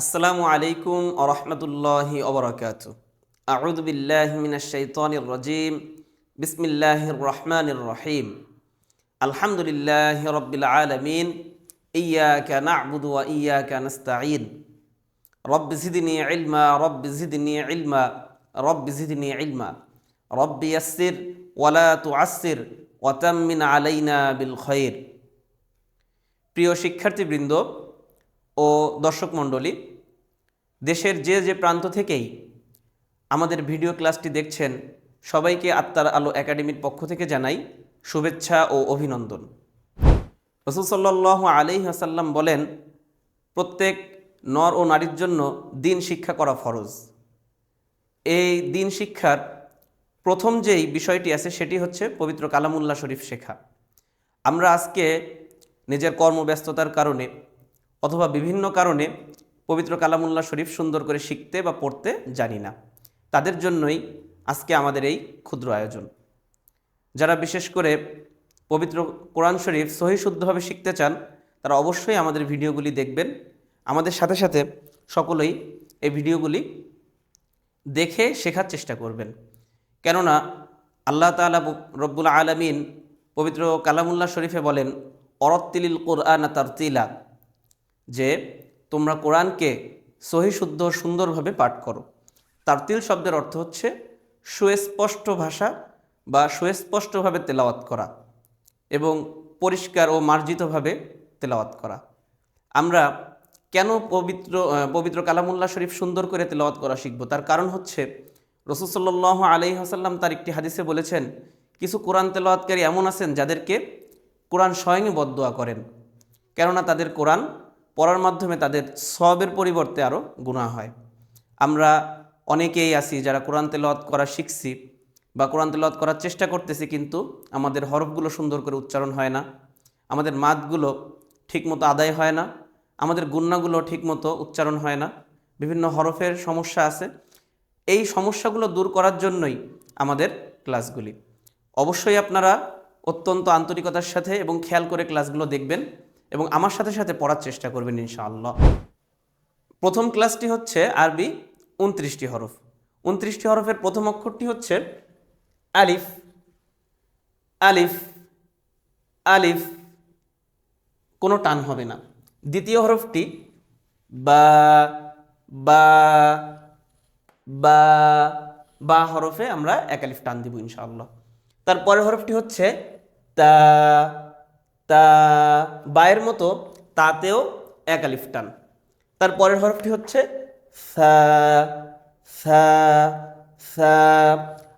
আসসালামু আলাইকুম আরহামতুল্লাহি ওবরাকাত আউযু বিল্লাহি মিনাশ শাইতানির রাজিম। বিসমিল্লাহির রহমানির রহিম। আলহামদুলিল্লাহি রাব্বিল আলামিন। ইয়াকা না'বুদু ওয়া ইয়াকা নাস্তাঈন। রব্বি জিদনি ইলমা, রব্বি জিদনি ইলমা, রব্বি জিদনি ইলমা। রব্বি ইয়াসসির ওয়া লা তু'আসসির ওয়া তাম্মিন আলাইনা বিল খাইর প্রিয় শিক্ষার্থীবৃন্দ ও দর্শক মণ্ডলী, দেশের যে যে প্রান্ত থেকেই আমাদের ভিডিও ক্লাসটি দেখছেন, সবাইকে আত্মার আলো একাডেমির পক্ষ থেকে জানাই শুভেচ্ছা ও অভিনন্দন। রসুল আলি আসাল্লাম বলেন, প্রত্যেক নর ও নারীর জন্য দিন শিক্ষা করা ফরজ। এই দিন শিক্ষার প্রথম যেই বিষয়টি আছে সেটি হচ্ছে পবিত্র কালামুল্লাহ শরীফ শেখা। আমরা আজকে নিজের কর্মব্যস্ততার কারণে অথবা বিভিন্ন কারণে পবিত্র কালামুল্লাহ শরীফ সুন্দর করে শিখতে বা পড়তে জানি না। তাদের জন্যই আজকে আমাদের এই ক্ষুদ্র আয়োজন। যারা বিশেষ করে পবিত্র কোরআন শরীফ সহি শুদ্ধভাবে শিখতে চান, তারা অবশ্যই আমাদের ভিডিওগুলি দেখবেন। আমাদের সাথে সাথে সকলেই এই ভিডিওগুলি দেখে শেখার চেষ্টা করবেন। কেননা আল্লাহ তালা রব্বুল আলমিন পবিত্র কালামুল্লাহ শরীফে বলেন, অরত্তিলিল কোরআন তারতিলা। যে তোমরা কোরআনকে সহি, শুদ্ধ, সুন্দরভাবে পাঠ করো। তারতিল শব্দের অর্থ হচ্ছে সুস্পষ্ট ভাষা বা সুস্পষ্টভাবে তেলাওয়াত করা এবং পরিষ্কার ও মার্জিতভাবে তেলাওয়াত করা। আমরা কেন পবিত্র পবিত্র কালামুল্লাহ শরীফ সুন্দর করে তেলাওয়াত করা শিখব? তার কারণ হচ্ছে রসুলসল্লাহ আলি হাসাল্লাম তার একটি হাদিসে বলেছেন, কিছু কোরআন তেলাওয়াতকারী এমন আছেন যাদেরকে কোরআন স্বয়ংই বদদোয়া করেন। কেননা তাদের কোরআন পড়ার মাধ্যমে তাদের সবের পরিবর্তে আরও গুণা হয়। আমরা অনেকেই আছি যারা কোরআন তেলাওয়াত করা শিখছি বা কোরআন তেলাওয়াত করার চেষ্টা করতেছি কিন্তু আমাদের হরফগুলো সুন্দর করে উচ্চারণ হয় না, আমাদের মাতগুলো ঠিকমতো আদায় হয় না, আমাদের গুন্নাগুলো ঠিকমতো উচ্চারণ হয় না, বিভিন্ন হরফের সমস্যা আছে। এই সমস্যাগুলো দূর করার জন্যই আমাদের ক্লাসগুলি। অবশ্যই আপনারা অত্যন্ত আন্তরিকতার সাথে এবং খেয়াল করে ক্লাসগুলো দেখবেন। এবং আমার সাথে সাথে পড়ার চেষ্টা করবেন ইনশাআল্লাহ। প্রথম ক্লাসটি হচ্ছে আরবি উনত্রিশটি হরফ। উনত্রিশটি হরফের প্রথম অক্ষরটি হচ্ছে আলিফ আলিফ আলিফ। কোনো টান হবে না। দ্বিতীয় হরফটি বা বা বা বা হরফে আমরা এক আলিফ টান দিব ইনশাআল্লাহ। তারপরের হরফটি হচ্ছে তা তা বায়ের মতো তাতেও এক আলিফ টান। তারপরের হরফটি হচ্ছে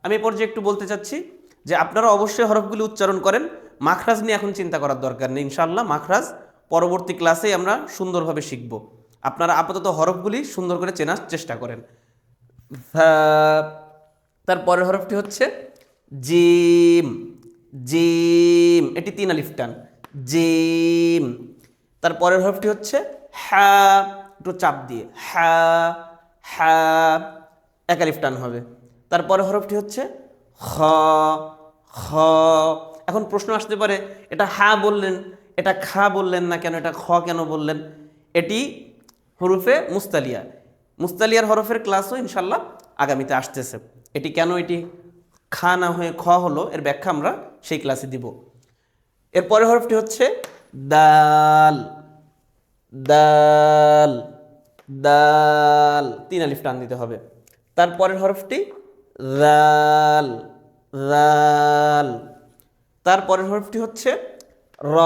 আমি এ পর্যায়ে একটু বলতে চাচ্ছি যে আপনারা অবশ্যই হরফগুলি উচ্চারণ করেন। মাখরাজ নিয়ে এখন চিন্তা করার দরকার নেই, ইনশাআল্লাহ। মাখরাজ পরবর্তী ক্লাসে আমরা সুন্দরভাবে শিখব। আপনারা আপাতত হরফগুলি সুন্দর করে চেনার চেষ্টা করেন। তার পরের হরফটি হচ্ছে জিম জিম। এটি তিন আলিফ টান। জিম। তার পরের হরফটি হচ্ছে হ্যা, একটু চাপ দিয়ে। হ্যা হ্যা, এক আলিফ টান হবে। তারপরে হরফটি হচ্ছে হ খ। এখন প্রশ্ন আসতে পারে, এটা হা বললেন, এটা খা বললেন না কেন, এটা খ কেন বললেন? এটি হরুফে মুস্তালিয়া। মুস্তালিয়ার হরফের ক্লাসও ইনশাল্লাহ আগামীতে আসতেছে। এটি কেন এটি খা না হয়ে খ হলো, এর ব্যাখ্যা আমরা সেই ক্লাসে দিব। এর পরের হরফটি হচ্ছে দাল দাল দাল। তিন আলিফ টান দিতে হবে। তারপরের হরফটি রাল রাল। তারপরের হরফটি হচ্ছে র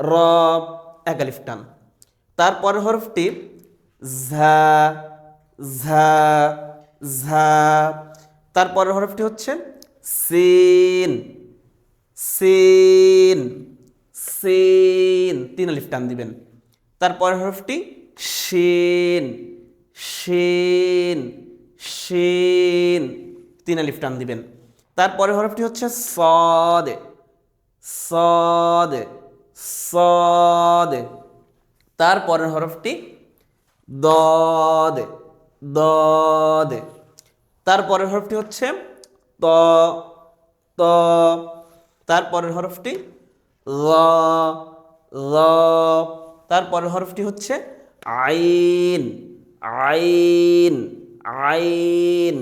র, এক আলিফ টান। তারপরের হরফটি ঝা ঝা ঝা। তারপরের হরফটি হচ্ছে সিন। Scene scene. তিন আলিফ টান দিবেন। তারপরের হরফটি শিন শিন শিন তিন আলিফ টান দিবেন। তারপরের হরফটি হচ্ছে সদ সদ সদ। তারপরের হরফটি দদ দদ। তারপরের হরফটি হচ্ছে ত ত। তারপরের হরফটি ল ল। তারপরের হরফটি হচ্ছে আইন আইন আইন।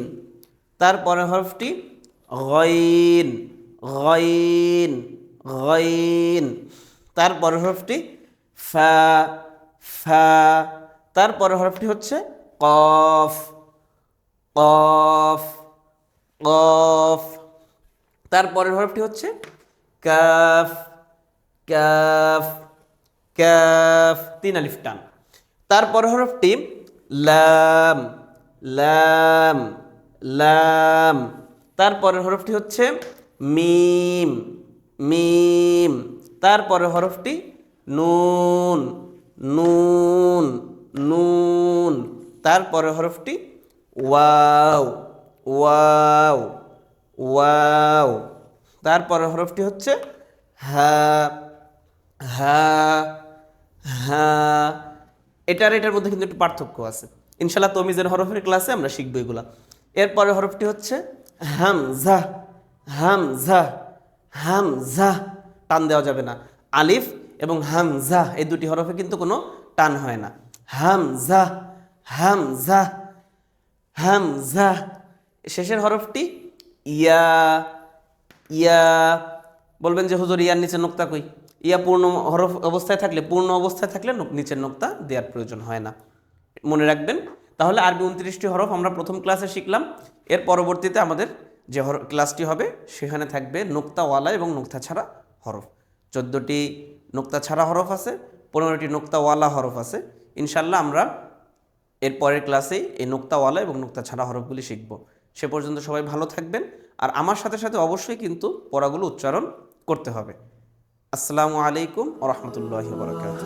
তারপরে হরফটি গইন গইন গইন। তারপরে হরফটি ফা ফা। তারপরে হরফটি হচ্ছে কফ কফ কফ। তারপরের হরফটি হচ্ছে কাফ কাফ কাফ, তিন আলিফ টান। তারপর হরফটি লাম লাম লাম। তারপরের হরফটি হচ্ছে মিম মিম। তারপরের হরফটি নুন নুন নুন। তারপরের হরফটি ওয়াও ওয়াও ওয়াও। তারপরের হরফটি হচ্ছে হা হা হা। এটার এটার মধ্যে কিন্তু একটু পার্থক্য আছে। ইনশাল্লাহ তমিজের হরফের ক্লাসে আমরা শিখব এগুলা। এরপরে হরফটি হচ্ছে হাম জা হাম হামজা হামজা হামজা। টান দেওয়া যাবে না। আলিফ এবং হাম হামজা, এই দুটি হরফে কিন্তু কোনো টান হয় না। হাম জা হাম হামজা হামজা হামজা। শেষের হরফটি ইয়া। ইয়া বলবেন যে, হুজুর, ইয়ার নিচে নোক্তা কই? ইয়া পূর্ণ হরফ অবস্থায় থাকলে, পূর্ণ অবস্থায় থাকলে নিচের নোক্তা দেওয়ার প্রয়োজন হয় না। মনে রাখবেন। তাহলে আরবি উনত্রিশটি হরফ আমরা প্রথম ক্লাসে শিখলাম। এর পরবর্তীতে আমাদের যে ক্লাসটি হবে, সেখানে থাকবে নোক্তাওয়ালা এবং নোক্তা ছাড়া হরফ। চোদ্দোটি নোক্তা ছাড়া হরফ আছে, পনেরোটি নোক্তাওয়ালা হরফ আছে। ইনশাল্লাহ আমরা এর পরের ক্লাসেই এই নোক্তাওয়ালা এবং নোক্তা ছাড়া হরফগুলি শিখব। সে পর্যন্ত সবাই ভালো থাকবেন আর আমার সাথে সাথে অবশ্যই কিন্তু পড়াগুলো উচ্চারণ করতে হবে আসসালামু আলাইকুম রহমতুল্লাহ বরাকাত